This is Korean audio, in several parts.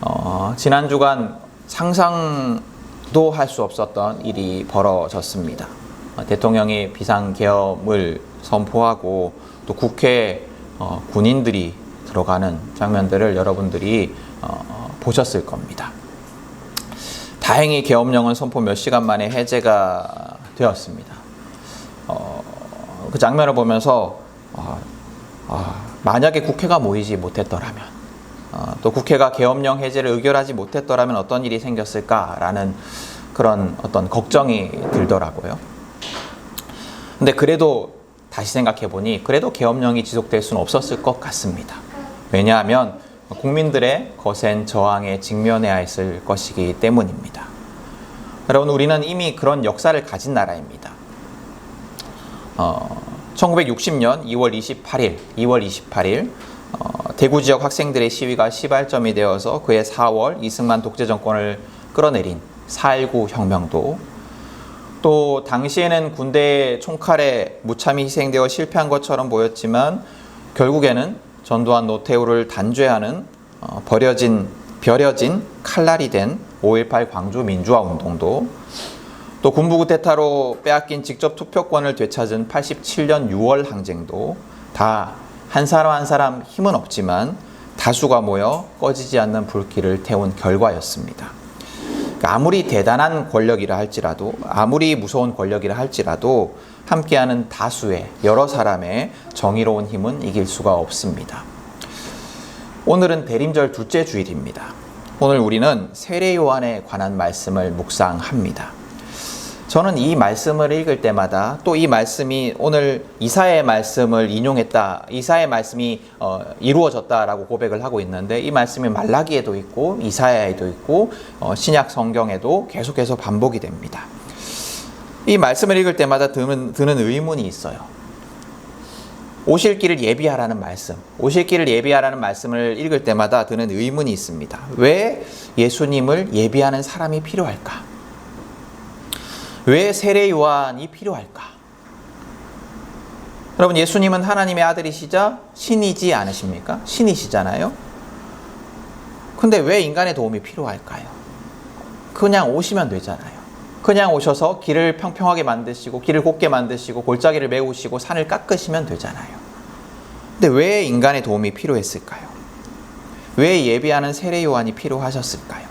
어, 지난 주간 상상도 할 수 없었던 일이 벌어졌습니다. 어, 대통령이 비상계엄을 선포하고 또 국회 어, 군인들이 들어가는 장면들을 여러분들이 어, 어, 보셨을 겁니다. 다행히 계엄령은 선포 몇 시간 만에 해제가 되었습니다. 어, 그 장면을 보면서 어, 아, 만약에 국회가 모이지 못했더라면 어, 또 국회가 계엄령 해제를 의결하지 못했더라면 어떤 일이 생겼을까라는 그런 어떤 걱정이 들더라고요. 근데 그래도 다시 생각해 보니 그래도 계엄령이 지속될 수는 없었을 것 같습니다. 왜냐하면 국민들의 거센 저항에 직면해야 했을 것이기 때문입니다. 여러분 우리는 이미 그런 역사를 가진 나라입니다. 어, 1960년 2월 28일, 2월 28일 어, 대구 지역 학생들의 시위가 시발점이 되어서 그해 4월 이승만 독재 정권을 끌어내린 4.19 혁명도. 또 당시에는 군대의 총칼에 무참히 희생되어 실패한 것처럼 보였지만 결국에는 전두환 노태우를 단죄하는 어, 버려진 벼려진 칼날이 된 5.18 광주 민주화 운동도. 또 군부 구테타로 빼앗긴 직접 투표권을 되찾은 87년 6월 항쟁도 다 한 사람 한 사람 힘은 없지만 다수가 모여 꺼지지 않는 불길을 태운 결과였습니다. 그러니까 아무리 대단한 권력이라 할지라도 아무리 무서운 권력이라 할지라도 함께하는 다수의 여러 사람의 정의로운 힘은 이길 수가 없습니다. 오늘은 대림절 둘째 주일입니다. 오늘 우리는 세례 요한에 관한 말씀을 묵상합니다. 저는 이 말씀을 읽을 때마다 또 이 말씀이 오늘 이사의 말씀을 인용했다, 이사의 말씀이 어, 이루어졌다라고 고백을 하고 있는데 이 말씀이 말라기에도 있고 이사야에도 있고 어, 신약 성경에도 계속해서 반복이 됩니다. 이 말씀을 읽을 때마다 드는, 드는 의문이 있어요. 오실 길을 예비하라는 말씀, 오실 길을 예비하라는 말씀을 읽을 때마다 드는 의문이 있습니다. 왜 예수님을 예비하는 사람이 필요할까? 왜 세례 요한이 필요할까? 여러분 예수님은 하나님의 아들이시자 신이지 않으십니까? 신이시잖아요. 근데 왜 인간의 도움이 필요할까요? 그냥 오시면 되잖아요. 그냥 오셔서 길을 평평하게 만드시고 길을 곱게 만드시고 골짜기를 메우시고 산을 깎으시면 되잖아요. 근데 왜 인간의 도움이 필요했을까요? 왜 예비하는 세례 요한이 필요하셨을까요?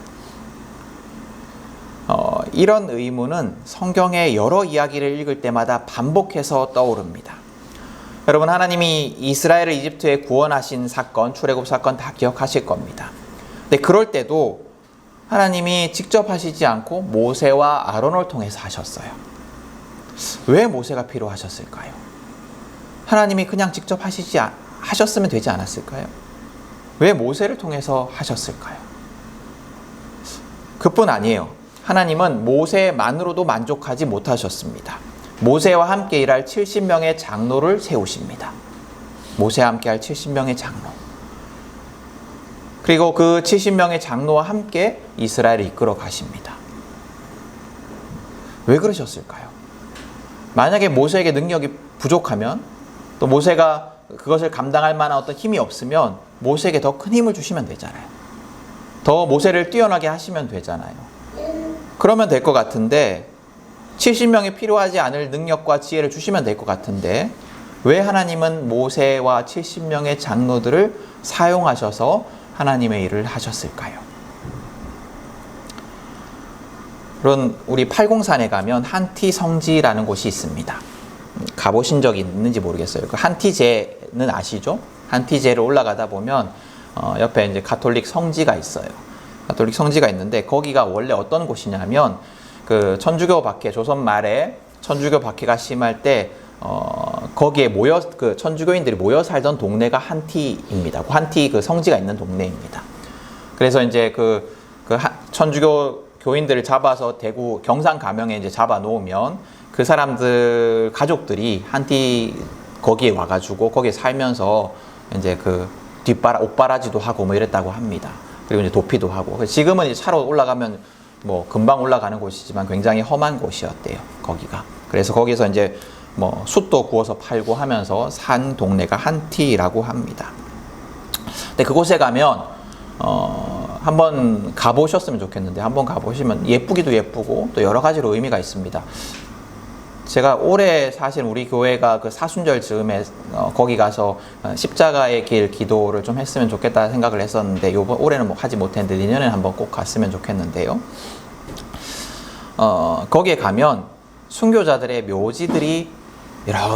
어, 이런 의문은 성경의 여러 이야기를 읽을 때마다 반복해서 떠오릅니다. 여러분 하나님이 이스라엘을 이집트에 구원하신 사건, 출애굽 사건 다 기억하실 겁니다. 근데 그럴 때도 하나님이 직접 하시지 않고 모세와 아론을 통해서 하셨어요. 왜 모세가 필요하셨을까요? 하나님이 그냥 직접 하시지 하셨으면 되지 않았을까요? 왜 모세를 통해서 하셨을까요? 그뿐 아니에요. 하나님은 모세만으로도 만족하지 못하셨습니다. 모세와 함께 일할 70명의 장로를 세우십니다. 모세와 함께 할 70명의 장로. 그리고 그 70명의 장로와 함께 이스라엘을 이끌어 가십니다. 왜 그러셨을까요? 만약에 모세에게 능력이 부족하면 또 모세가 그것을 감당할 만한 어떤 힘이 없으면 모세에게 더 큰 힘을 주시면 되잖아요. 더 모세를 뛰어나게 하시면 되잖아요. 그러면 될 것 같은데 70명이 필요하지 않을 능력과 지혜를 주시면 될 것 같은데 왜 하나님은 모세와 70명의 장로들을 사용하셔서 하나님의 일을 하셨을까요? 그런 우리 팔공산에 가면 한티 성지라는 곳이 있습니다. 가보신 적 있는지 모르겠어요. 그 한티제는 아시죠? 한티제를 올라가다 보면 어, 옆에 이제 가톨릭 성지가 있어요. 가톨릭 성지가 있는데 거기가 원래 어떤 곳이냐면 그 천주교 박해 조선 말에 천주교 박해가 심할 때 어, 거기에 모여 그 천주교인들이 모여 살던 동네가 한티입니다. 한티 그 성지가 있는 동네입니다. 그래서 이제 그, 그 천주교 교인들을 잡아서 대구 경상 가명에 이제 잡아 놓으면 그 사람들 가족들이 한티 거기에 와가지고 거기에 살면서 이제 그 뒷바라 옷바라지도 하고 뭐 이랬다고 합니다. 그리고 이제 도피도 하고 지금은 이제 차로 올라가면 뭐 금방 올라가는 곳이지만 굉장히 험한 곳이었대요. 거기가. 그래서 거기서 이제 뭐 숯도 구워서 팔고 하면서 산 동네가 한티라고 합니다. 근데 그곳에 가면 어 한번 가보셨으면 좋겠는데 한번 가보시면 예쁘기도 예쁘고 또 여러 가지로 의미가 있습니다. 제가 올해 사실 우리 교회가 그 사순절 즈음에 어, 거기 가서 어, 십자가의 길 기도를 좀 했으면 좋겠다 생각을 했었는데 요번 올해는 뭐 하지 못했는데 내년에 한번 꼭 갔으면 좋겠는데요. 어, 거기에 가면 순교자들의 묘지들이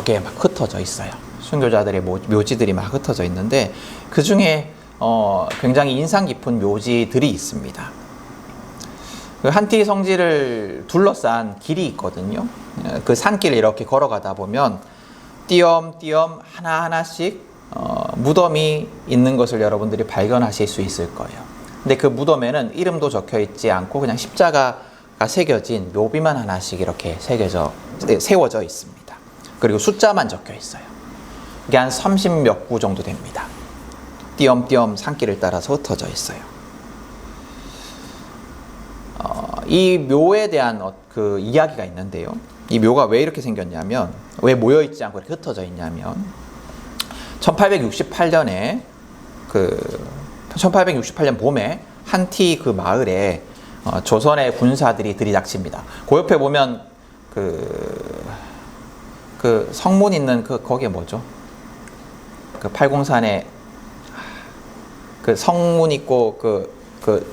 개막 흩어져 있어요. 순교자들의 모- 묘지들이 막 흩어져 있는데 그 중에 어, 굉장히 인상 깊은 묘지들이 있습니다. 그 한티 성지를 둘러싼 길이 있거든요. 그 산길을 이렇게 걸어가다 보면 띄엄띄엄 하나하나씩 어, 무덤이 있는 것을 여러분들이 발견하실 수 있을 거예요. 근데 그 무덤에는 이름도 적혀 있지 않고 그냥 십자가가 새겨진 묘비만 하나씩 이렇게 새겨져 세워져 있습니다. 그리고 숫자만 적혀 있어요. 이게 한 30몇 구 정도 됩니다. 띄엄띄엄 산길을 따라서 흩어져 있어요. 어, 이 묘에 대한 어- 그 이야기가 있는데요. 이 묘가 왜 이렇게 생겼냐면 왜 모여 있지 않고 이렇게 흩어져 있냐면 1868년에 그 1868년 봄에 한티 그 마을에 어, 조선의 군사들이 들이닥칩니다. 그 옆에 보면 그, 그 성문 있는 그 거기에 뭐죠? 그 팔공산에 그 성문 있고 그 그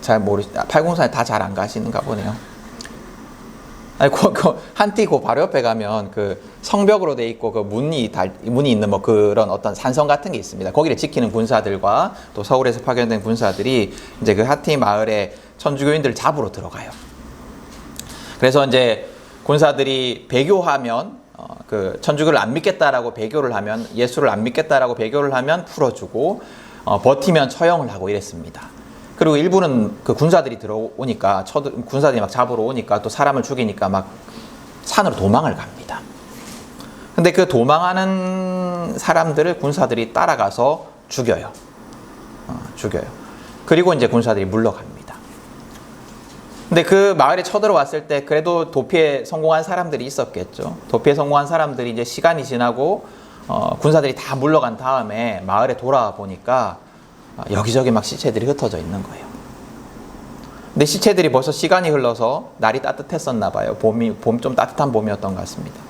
잘 모르 팔공산에 다 잘 안 가시는가 보네요. 아니 그, 그 한티 그 바로 옆에 가면 그 성벽으로 돼 있고 그 문이 달 문이 있는 뭐 그런 어떤 산성 같은 게 있습니다. 거기를 지키는 군사들과 또 서울에서 파견된 군사들이 이제 그 하티 마을에 천주교인들을 잡으러 들어가요. 그래서 이제 군사들이 배교하면 어, 그 천주교를 안 믿겠다라고 배교를 하면 예수를 안 믿겠다라고 배교를 하면 풀어주고 어, 버티면 처형을 하고 이랬습니다. 그리고 일부는 그 군사들이 들어오니까 쳐 군사들이 막 잡으러 오니까 또 사람을 죽이니까 막 산으로 도망을 갑니다. 근데 그 도망하는 사람들을 군사들이 따라가서 죽여요. 어, 죽여요. 그리고 이제 군사들이 물러갑니다. 근데 그 마을에 쳐들어왔을 때 그래도 도피에 성공한 사람들이 있었겠죠. 도피에 성공한 사람들이 이제 시간이 지나고 어, 군사들이 다 물러간 다음에 마을에 돌아와 보니까 어, 여기저기 막 시체들이 흩어져 있는 거예요. 근데 시체들이 벌써 시간이 흘러서 날이 따뜻했었나 봐요. 봄이 봄 좀 따뜻한 봄이었던 것 같습니다.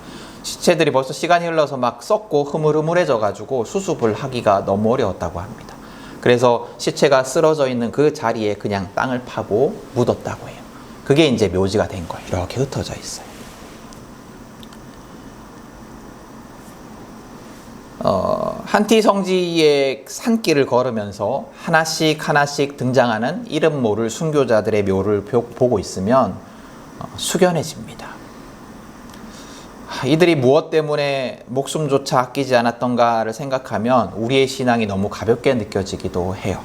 시체들이 벌써 시간이 흘러서 막 썩고 흐물흐물해져 가지고 수습을 하기가 너무 어려웠다고 합니다. 그래서 시체가 쓰러져 있는 그 자리에 그냥 땅을 파고 묻었다고 해요. 그게 이제 묘지가 된 거예요. 이렇게 흩어져 있어요. 한티 성지의 산길을 걸으면서 하나씩 하나씩 등장하는 이름 모를 순교자들의 묘를 보- 보고 있으면 어, 숙연해집니다. 아, 이들이 무엇 때문에 목숨조차 아끼지 않았던가를 생각하면 우리의 신앙이 너무 가볍게 느껴지기도 해요.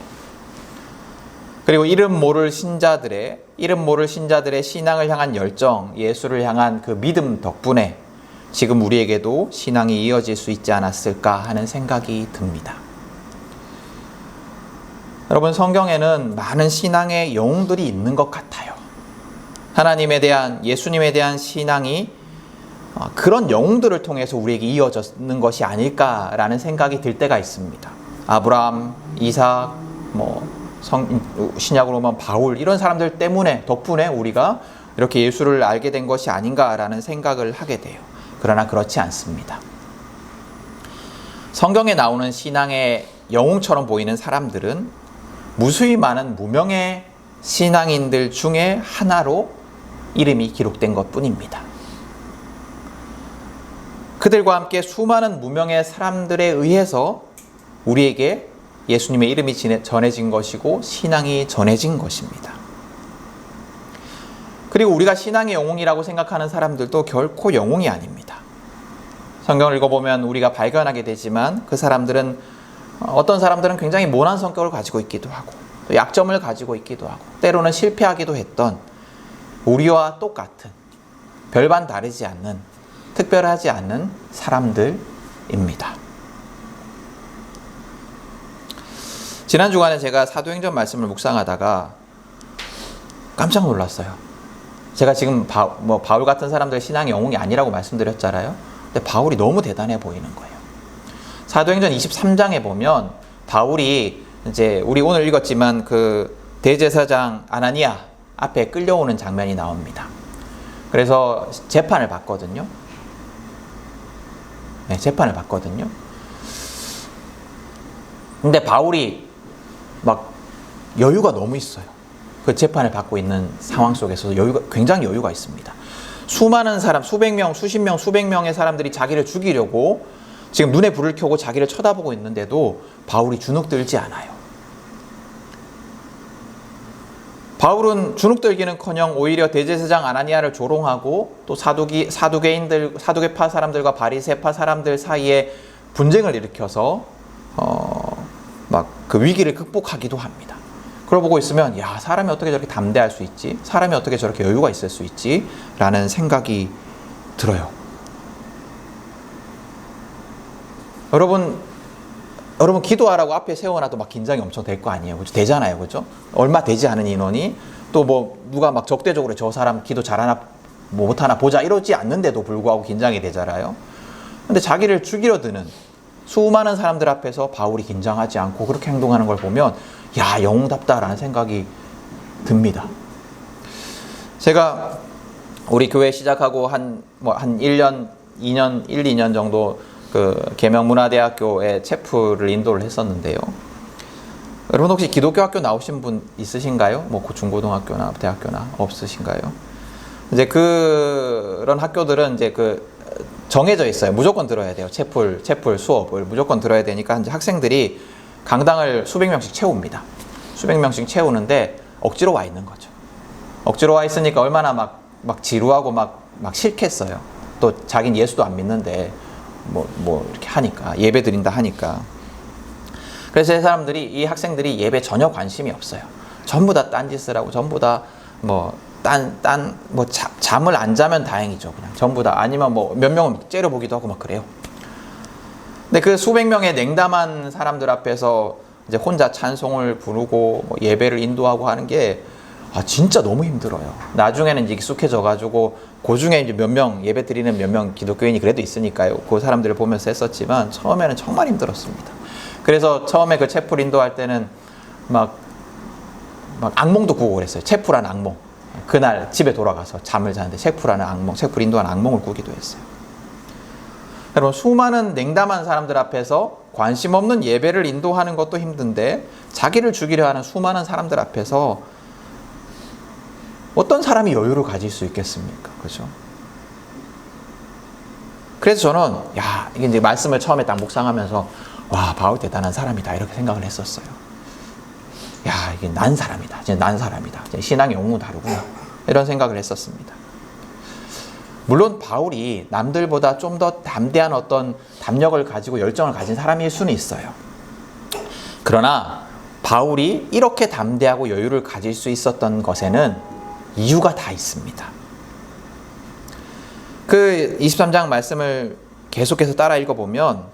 그리고 이름 모를 신자들의 이름 모를 신자들의 신앙을 향한 열정, 예수를 향한 그 믿음 덕분에 지금 우리에게도 신앙이 이어질 수 있지 않았을까 하는 생각이 듭니다. 여러분 성경에는 많은 신앙의 영웅들이 있는 것 같아요. 하나님에 대한 예수님에 대한 신앙이 어, 그런 영웅들을 통해서 우리에게 이어졌는 것이 아닐까라는 생각이 들 때가 있습니다. 아브라함, 이삭, 뭐 성, 신약으로 보면 바울 이런 사람들 때문에 덕분에 우리가 이렇게 예수를 알게 된 것이 아닌가라는 생각을 하게 돼요. 그러나 그렇지 않습니다. 성경에 나오는 신앙의 영웅처럼 보이는 사람들은 무수히 많은 무명의 신앙인들 중에 하나로 이름이 기록된 것 뿐입니다. 그들과 함께 수많은 무명의 사람들에 의해서 우리에게 예수님의 이름이 전해진 것이고 신앙이 전해진 것입니다. 그리고 우리가 신앙의 영웅이라고 생각하는 사람들도 결코 영웅이 아닙니다. 성경을 읽어보면 우리가 발견하게 되지만 그 사람들은 어, 어떤 사람들은 굉장히 모난 성격을 가지고 있기도 하고 또 약점을 가지고 있기도 하고 때로는 실패하기도 했던 우리와 똑같은 별반 다르지 않는 특별하지 않은 사람들입니다. 지난 주간에 제가 사도행전 말씀을 묵상하다가 깜짝 놀랐어요. 제가 지금 바, 뭐 바울 같은 사람들 신앙의 영웅이 아니라고 말씀드렸잖아요. 근데 바울이 너무 대단해 보이는 거예요. 사도행전 23장에 보면 바울이 이제 우리 오늘 읽었지만 그 대제사장 아나니아 앞에 끌려오는 장면이 나옵니다. 그래서 재판을 받거든요. 네, 재판을 받거든요. 근데 바울이 막 여유가 너무 있어요. 그 재판을 받고 있는 상황 속에서 여유가 굉장히 여유가 있습니다. 수많은 사람, 수백 명, 수십 명, 수백 명의 사람들이 자기를 죽이려고 지금 눈에 불을 켜고 자기를 쳐다보고 있는데도 바울이 주눅들지 않아요. 바울은 주눅들기는커녕 오히려 대제사장 아나니아를 조롱하고 또 사두기 사두개인들 사두개파 사람들과 바리새파 사람들 사이에 분쟁을 일으켜서 어 막 그 위기를 극복하기도 합니다. 그걸 보고 있으면 야 사람이 어떻게 저렇게 담대할 수 있지? 사람이 어떻게 저렇게 여유가 있을 수 있지? 라는 생각이 들어요. 여러분 여러분 기도하라고 앞에 세워놔도 막 긴장이 엄청 될 거 아니에요. 그죠? 되잖아요. 그죠? 얼마 되지 않은 인원이 또 뭐 누가 막 적대적으로 저 사람 기도 잘하나 뭐 못하나 보자 이러지 않는데도 불구하고 긴장이 되잖아요. 근데 자기를 죽이려 드는 수많은 사람들 앞에서 바울이 긴장하지 않고 그렇게 행동하는 걸 보면 야, 영웅답다라는 생각이 듭니다. 제가 우리 교회 시작하고 한 뭐한 뭐 1년, 2년, 1, 2년 정도 그 계명문화대학교에 체프를 인도를 했었는데요. 여러분 혹시 기독교 학교 나오신 분 있으신가요? 뭐 중고등학교나 대학교나 없으신가요? 이제 그런 학교들은 이제 그 정해져 있어요. 무조건 들어야 돼요. 체풀 체풀 수업을 무조건 들어야 되니까 이제 학생들이 강당을 수백 명씩 채웁니다. 수백 명씩 채우는데 억지로 와 있는 거죠. 억지로 와 있으니까 얼마나 막, 막 지루하고 막, 막 싫겠어요. 또 자긴 예수도 안 믿는데 뭐, 뭐 이렇게 하니까 예배 드린다 하니까 그래서 이 사람들이 이 학생들이 예배 전혀 관심이 없어요. 전부 다 딴짓을 하고 전부 다 뭐 딴 딴뭐 잠을 안 자면 다행이죠. 그냥 전부 다 아니면 뭐 몇 명은 째려 보기도 하고 막 그래요. 근데 그 수백 명의 냉담한 사람들 앞에서 이제 혼자 찬송을 부르고 뭐 예배를 인도하고 하는 게 아, 진짜 너무 힘들어요. 나중에는 이제 익숙해져 가지고 그 중에 이제 몇 명 예배 드리는 몇 명 기독교인이 그래도 있으니까요. 그 사람들을 보면서 했었지만 처음에는 정말 힘들었습니다. 그래서 처음에 그 채플 인도할 때는 막, 막 악몽도 꾸고 그랬어요. 채플한 악몽. 그날 집에 돌아가서 잠을 자는데 채플하는 악몽, 채플 인도한 악몽을 꾸기도 했어요. 여러분 수많은 냉담한 사람들 앞에서 관심 없는 예배를 인도하는 것도 힘든데 자기를 죽이려 하는 수많은 사람들 앞에서 어떤 사람이 여유를 가질 수 있겠습니까? 그죠? 그래서 저는 야 이게 이제 말씀을 처음에 딱 묵상하면서 와 바울 대단한 사람이다 이렇게 생각을 했었어요. 야 이게 난 사람이다, 진짜 난 사람이다, 신앙의 영웅 다르구나 이런 생각을 했었습니다. 물론 바울이 남들보다 좀 더 담대한 어떤 담력을 가지고 열정을 가진 사람일 수는 있어요. 그러나 바울이 이렇게 담대하고 여유를 가질 수 있었던 것에는 이유가 다 있습니다. 그 23장 말씀을 계속해서 따라 읽어보면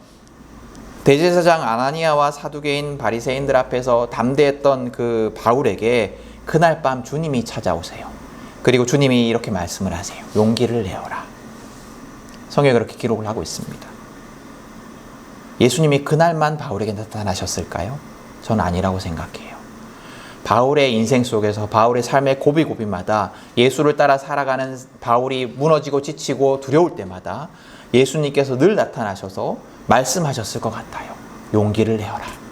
대제사장 아나니아와 사두개인 바리새인들 앞에서 담대했던 그 바울에게 그날 밤 주님이 찾아오세요. 그리고 주님이 이렇게 말씀을 하세요. 용기를 내어라. 성경에 그렇게 기록을 하고 있습니다. 예수님이 그날만 바울에게 나타나셨을까요? 전 아니라고 생각해요. 바울의 인생 속에서 바울의 삶의 고비고비마다 예수를 따라 살아가는 바울이 무너지고 지치고 두려울 때마다 예수님께서 늘 나타나셔서 말씀하셨을 것 같아요. 용기를 내어라.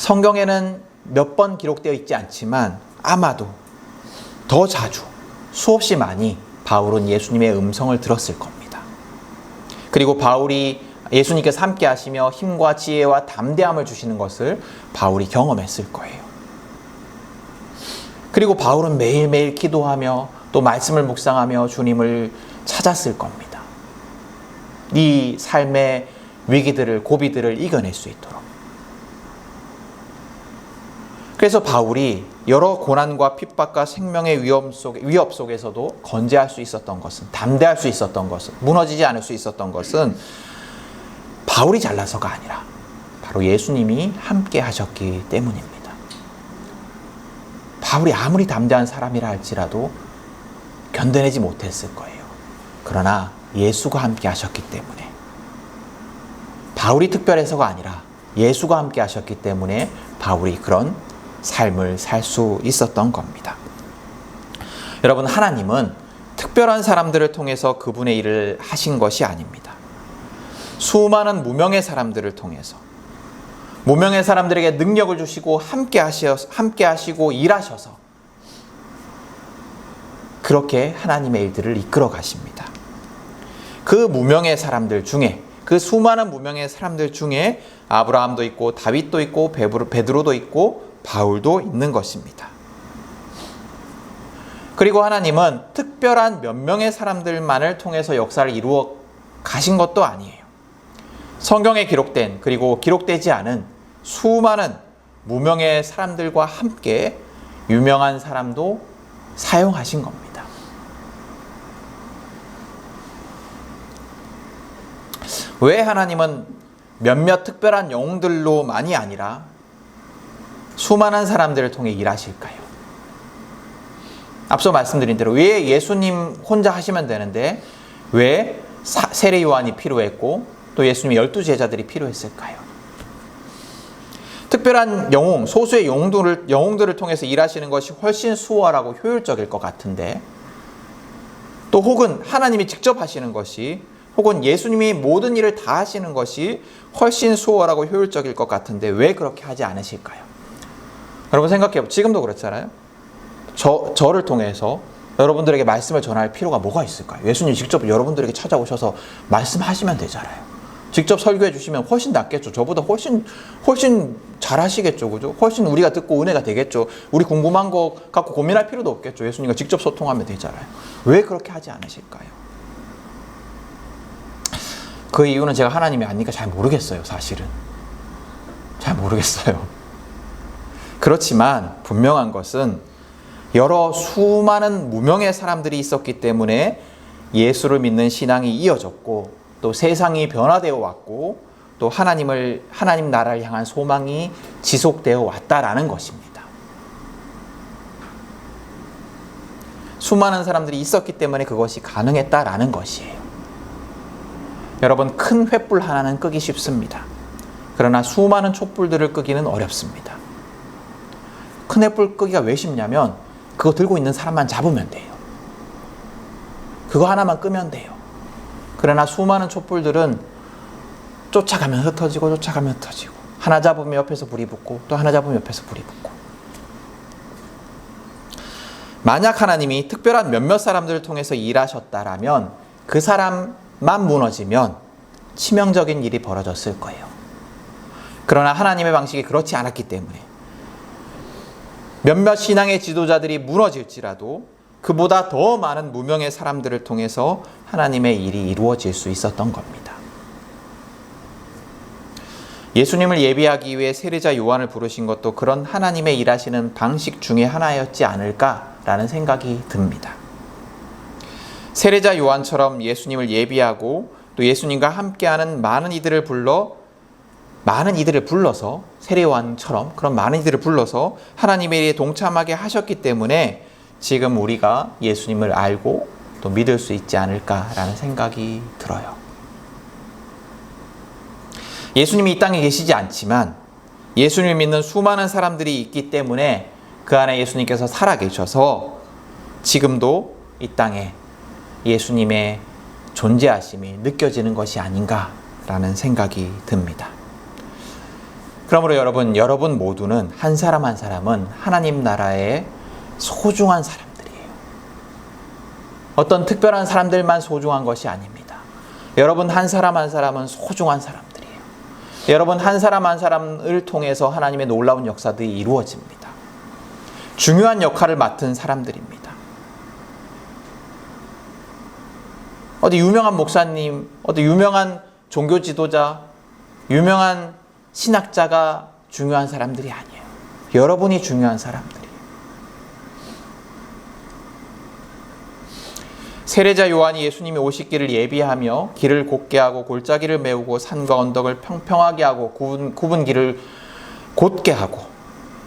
성경에는 몇 번 기록되어 있지 않지만 아마도 더 자주 수없이 많이 바울은 예수님의 음성을 들었을 겁니다. 그리고 바울이 예수님께서 함께 하시며 힘과 지혜와 담대함을 주시는 것을 바울이 경험했을 거예요. 그리고 바울은 매일매일 기도하며 또 말씀을 묵상하며 주님을 찾았을 겁니다. 이 삶의 위기들을 고비들을 이겨낼 수 있도록. 그래서 바울이 여러 고난과 핍박과 생명의 위험 속 위협 속에서도 건재할 수 있었던 것은 담대할 수 있었던 것은 무너지지 않을 수 있었던 것은 바울이 잘나서가 아니라 바로 예수님이 함께 하셨기 때문입니다. 바울이 아무리 담대한 사람이라 할지라도 견뎌내지 못했을 거예요. 그러나 예수가 함께 하셨기 때문에 바울이 특별해서가 아니라 예수가 함께 하셨기 때문에 바울이 그런 삶을 살 수 있었던 겁니다. 여러분, 하나님은 특별한 사람들을 통해서 그분의 일을 하신 것이 아닙니다. 수많은 무명의 사람들을 통해서 무명의 사람들에게 능력을 주시고 함께 하셔 함께 하시고 일하셔서 그렇게 하나님의 일들을 이끌어 가십니다. 그 무명의 사람들 중에 그 수많은 무명의 사람들 중에 아브라함도 있고 다윗도 있고 베드로도 있고 바울도 있는 것입니다. 그리고 하나님은 특별한 몇 명의 사람들만을 통해서 역사를 이루어 가신 것도 아니에요. 성경에 기록된 그리고 기록되지 않은 수많은 무명의 사람들과 함께 유명한 사람도 사용하신 겁니다. 왜 하나님은 몇몇 특별한 영웅들로만이 아니라 수많은 사람들을 통해 일하실까요? 앞서 말씀드린 대로 왜 예수님 혼자 하시면 되는데 왜 세례 요한이 필요했고 또 예수님 열두 제자들이 필요했을까요? 특별한 영웅, 소수의 영웅들을, 영웅들을 통해서 일하시는 것이 훨씬 수월하고 효율적일 것 같은데 또 혹은 하나님이 직접 하시는 것이 혹은 예수님이 모든 일을 다 하시는 것이 훨씬 수월하고 효율적일 것 같은데 왜 그렇게 하지 않으실까요? 여러분 생각해요. 지금도 그렇잖아요. 저, 저를 통해서 여러분들에게 말씀을 전할 필요가 뭐가 있을까요? 예수님 직접 여러분들에게 찾아오셔서 말씀하시면 되잖아요. 직접 설교해 주시면 훨씬 낫겠죠. 저보다 훨씬 훨씬 잘하시겠죠, 그죠? 훨씬 우리가 듣고 은혜가 되겠죠. 우리 궁금한 거 갖고 고민할 필요도 없겠죠. 예수님과 직접 소통하면 되잖아요. 왜 그렇게 하지 않으실까요? 그 이유는 제가 하나님이 아니니까 잘 모르겠어요, 사실은. 잘 모르겠어요. 그렇지만 분명한 것은 여러 수많은 무명의 사람들이 있었기 때문에 예수를 믿는 신앙이 이어졌고 또 세상이 변화되어 왔고 또 하나님을 하나님 나라를 향한 소망이 지속되어 왔다라는 것입니다. 수많은 사람들이 있었기 때문에 그것이 가능했다라는 것이에요. 여러분 큰 횃불 하나는 끄기 쉽습니다. 그러나 수많은 촛불들을 끄기는 어렵습니다. 큰 횃불 끄기가 왜 쉽냐면 그거 들고 있는 사람만 잡으면 돼요. 그거 하나만 끄면 돼요. 그러나 수많은 촛불들은 쫓아가면 흩어지고 쫓아가면 흩어지고 하나 잡으면 옆에서 불이 붙고 또 하나 잡으면 옆에서 불이 붙고 만약 하나님이 특별한 몇몇 사람들을 통해서 일하셨다라면 그 사람만 무너지면 치명적인 일이 벌어졌을 거예요. 그러나 하나님의 방식이 그렇지 않았기 때문에 몇몇 신앙의 지도자들이 무너질지라도 그보다 더 많은 무명의 사람들을 통해서 하나님의 일이 이루어질 수 있었던 겁니다. 예수님을 예비하기 위해 세례자 요한을 부르신 것도 그런 하나님의 일하시는 방식 중에 하나였지 않을까라는 생각이 듭니다. 세례자 요한처럼 예수님을 예비하고 또 예수님과 함께하는 많은 이들을 불러 많은 이들을 불러서 세례 요한처럼 그런 많은 이들을 불러서 하나님의 일에 동참하게 하셨기 때문에 지금 우리가 예수님을 알고 또 믿을 수 있지 않을까라는 생각이 들어요. 예수님이 이 땅에 계시지 않지만 예수님을 믿는 수많은 사람들이 있기 때문에 그 안에 예수님께서 살아 계셔서 지금도 이 땅에 예수님의 존재하심이 느껴지는 것이 아닌가라는 생각이 듭니다. 그러므로 여러분, 여러분 모두는 한 사람 한 사람은 하나님 나라의 소중한 사람들이에요. 어떤 특별한 사람들만 소중한 것이 아닙니다. 여러분 한 사람 한 사람은 소중한 사람들이에요. 여러분 한 사람 한 사람을 통해서 하나님의 놀라운 역사들이 이루어집니다. 중요한 역할을 맡은 사람들입니다. 어디 유명한 목사님, 어디 유명한 종교 지도자, 유명한 신학자가 중요한 사람들이 아니에요. 여러분이 중요한 사람들. 세례자 요한이 예수님이 오시기를 예비하며 길을 곱게 하고 골짜기를 메우고 산과 언덕을 평평하게 하고 굽은, 굽은 길을 곧게 하고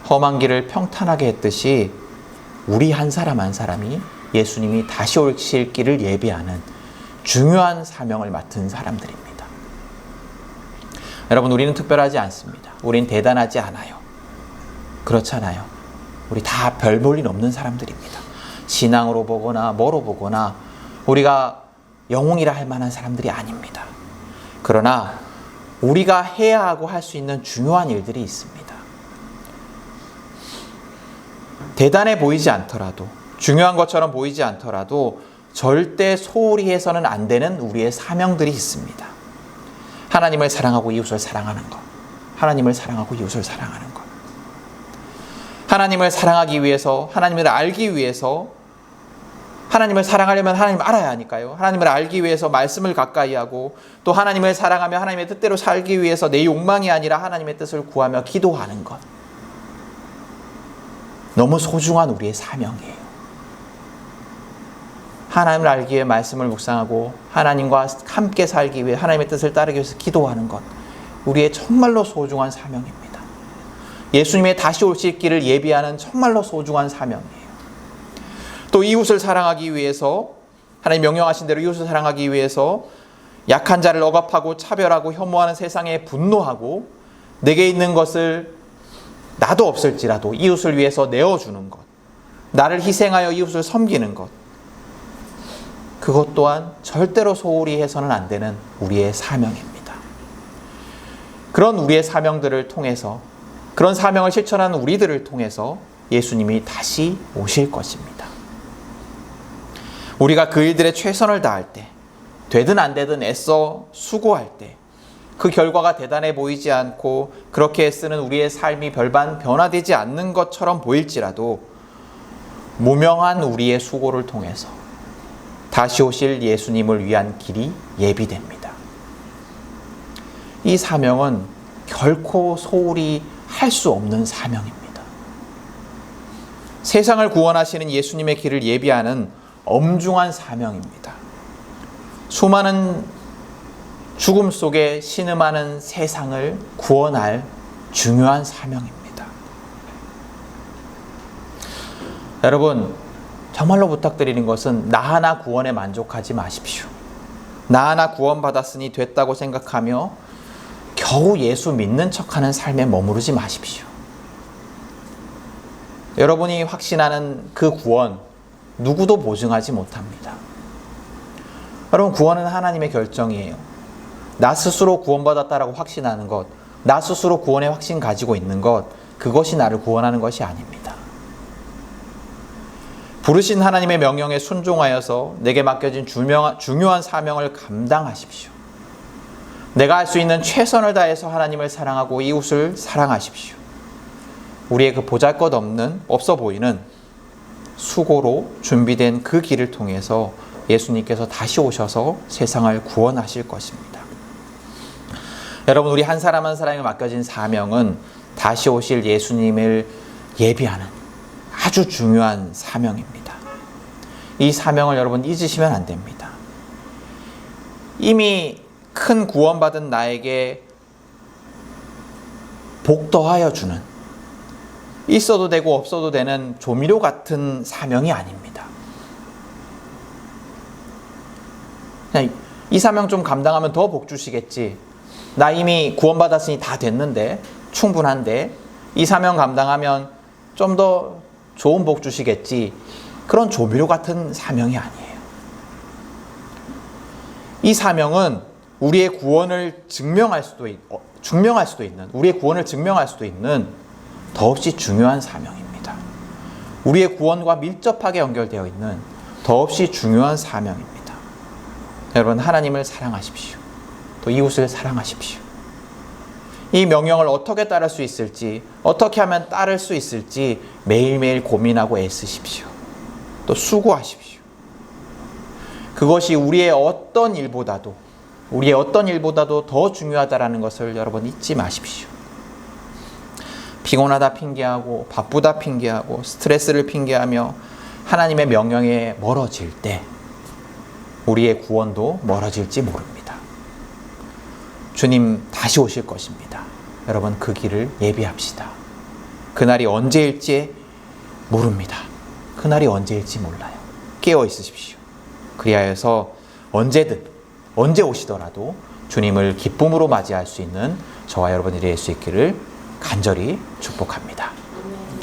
험한 길을 평탄하게 했듯이 우리 한 사람 한 사람이 예수님이 다시 오실 길을 예비하는 중요한 사명을 맡은 사람들입니다. 여러분, 우리는 특별하지 않습니다. 우린 대단하지 않아요. 그렇잖아요. 우리 다 별 볼 일 없는 사람들입니다. 신앙으로 보거나 뭐로 보거나 우리가 영웅이라 할 만한 사람들이 아닙니다. 그러나 우리가 해야 하고 할 수 있는 중요한 일들이 있습니다. 대단해 보이지 않더라도 중요한 것처럼 보이지 않더라도 절대 소홀히 해서는 안 되는 우리의 사명들이 있습니다. 하나님을 사랑하고 이웃을 사랑하는 것. 하나님을 사랑하고 이웃을 사랑하는 것. 하나님을 사랑하기 위해서, 하나님을 알기 위해서, 하나님을 사랑하려면 하나님을 알아야 하니까요. 하나님을 알기 위해서 말씀을 가까이 하고, 또 하나님을 사랑하며 하나님의 뜻대로 살기 위해서 내 욕망이 아니라 하나님의 뜻을 구하며 기도하는 것. 너무 소중한 우리의 사명이에요. 하나님을 알기 위해 말씀을 묵상하고 하나님과 함께 살기 위해 하나님의 뜻을 따르기 위해서 기도하는 것. 우리의 정말로 소중한 사명입니다. 예수님의 다시 오실 길을 예비하는 정말로 소중한 사명이에요. 또 이웃을 사랑하기 위해서 하나님 명령하신 대로 이웃을 사랑하기 위해서 약한 자를 억압하고 차별하고 혐오하는 세상에 분노하고 내게 있는 것을 나도 없을지라도 이웃을 위해서 내어주는 것. 나를 희생하여 이웃을 섬기는 것. 그것 또한 절대로 소홀히 해서는 안 되는 우리의 사명입니다. 그런 우리의 사명들을 통해서 그런 사명을 실천하는 우리들을 통해서 예수님이 다시 오실 것입니다. 우리가 그 일들에 최선을 다할 때, 되든 안 되든 애써 수고할 때, 그 결과가 대단해 보이지 않고 그렇게 쓰는 우리의 삶이 별반 변화되지 않는 것처럼 보일지라도 무명한 우리의 수고를 통해서 다시 오실 예수님을 위한 길이 예비됩니다. 이 사명은 결코 소홀히 할 수 없는 사명입니다. 세상을 구원하시는 예수님의 길을 예비하는 엄중한 사명입니다. 수많은 죽음 속에 신음하는 세상을 구원할 중요한 사명입니다. 여러분, 정말로 부탁드리는 것은 나 하나 구원에 만족하지 마십시오. 나 하나 구원받았으니 됐다고 생각하며 겨우 예수 믿는 척하는 삶에 머무르지 마십시오. 여러분이 확신하는 그 구원 누구도 보증하지 못합니다. 여러분 구원은 하나님의 결정이에요. 나 스스로 구원받았다라고 확신하는 것, 나 스스로 구원의 확신 가지고 있는 것, 그것이 나를 구원하는 것이 아닙니다. 부르신 하나님의 명령에 순종하여서 내게 맡겨진 중요한 사명을 감당하십시오. 내가 할 수 있는 최선을 다해서 하나님을 사랑하고 이웃을 사랑하십시오. 우리의 그 보잘 것 없는, 없어 보이는 수고로 준비된 그 길을 통해서 예수님께서 다시 오셔서 세상을 구원하실 것입니다. 여러분, 우리 한 사람 한 사람에 맡겨진 사명은 다시 오실 예수님을 예비하는 아주 중요한 사명입니다. 이 사명을 여러분 잊으시면 안 됩니다. 이미 큰 구원받은 나에게 복더하여 주는 있어도 되고 없어도 되는 조미료 같은 사명이 아닙니다. 이 사명 좀 감당하면 더 복 주시겠지. 나 이미 구원받았으니 다 됐는데 충분한데 이 사명 감당하면 좀 더 좋은 복 주시겠지. 그런 조미료 같은 사명이 아니에요. 이 사명은 우리의 구원을 증명할 수도 있, 어, 증명할 수도 있는 우리의 구원을 증명할 수도 있는 더없이 중요한 사명입니다. 우리의 구원과 밀접하게 연결되어 있는 더없이 중요한 사명입니다. 여러분 하나님을 사랑하십시오. 또 이웃을 사랑하십시오. 이 명령을 어떻게 따를 수 있을지, 어떻게 하면 따를 수 있을지 매일매일 고민하고 애쓰십시오. 또 수고하십시오. 그것이 우리의 어떤 일보다도, 우리의 어떤 일보다도 더 중요하다라는 것을 여러분 잊지 마십시오. 피곤하다 핑계하고, 바쁘다 핑계하고, 스트레스를 핑계하며 하나님의 명령에 멀어질 때, 우리의 구원도 멀어질지 모릅니다. 주님 다시 오실 것입니다. 여러분 그 길을 예비합시다. 그날이 언제일지 모릅니다. 그날이 언제일지 몰라요. 깨어 있으십시오. 그리하여서 언제든 언제 오시더라도 주님을 기쁨으로 맞이할 수 있는 저와 여러분이 될 수 있기를 간절히 축복합니다.